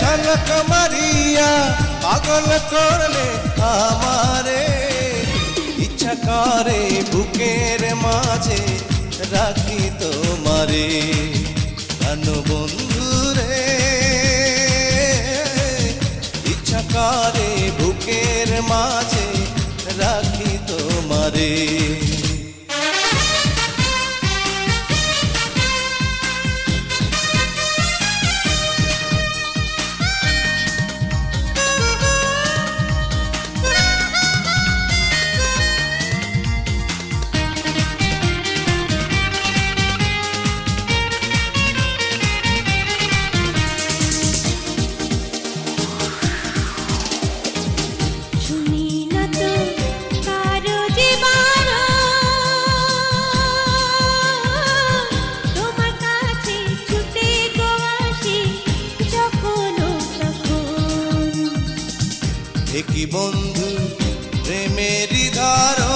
ঝলক মারিয়া পাগল করলে আমারে। ইচ্ছা করে বুকের মাঝে রাখি তোমারে। প্রাণ বন্ধুরে, ইচ্ছা করে বুকের মাঝে রাখি তোমারে। বন্ধু প্রেমেরই ধার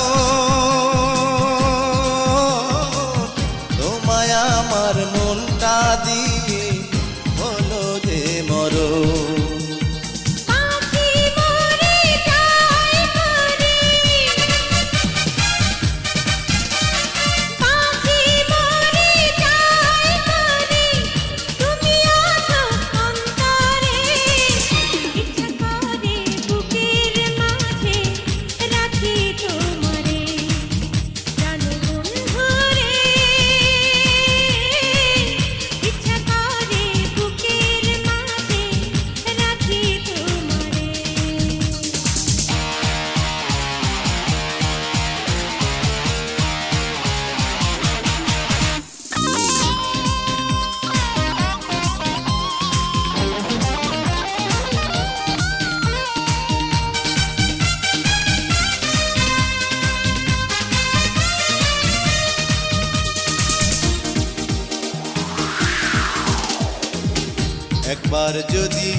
একবার যদি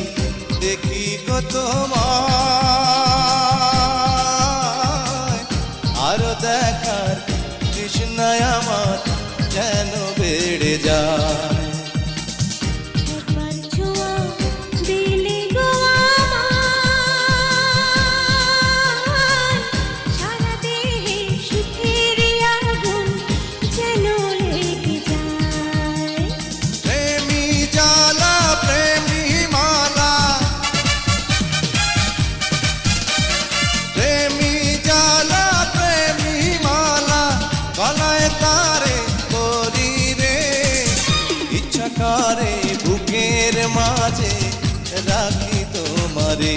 দেখি কত আর দেখার কৃষ্ণায় আমার যেন বেড়ে যায়। করে বুকের মাঝে রাখি তোমারে।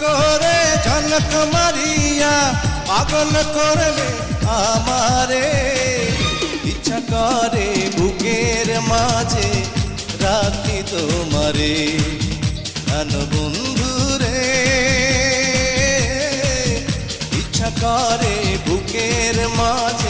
সাগরে ঝলক মারিয়া পাগল করলে আমারে। ইচ্ছা করে বুকের মাঝে রাখি তোমারে। প্রাণ বন্ধুরে ইচ্ছা করে বুকের মাঝে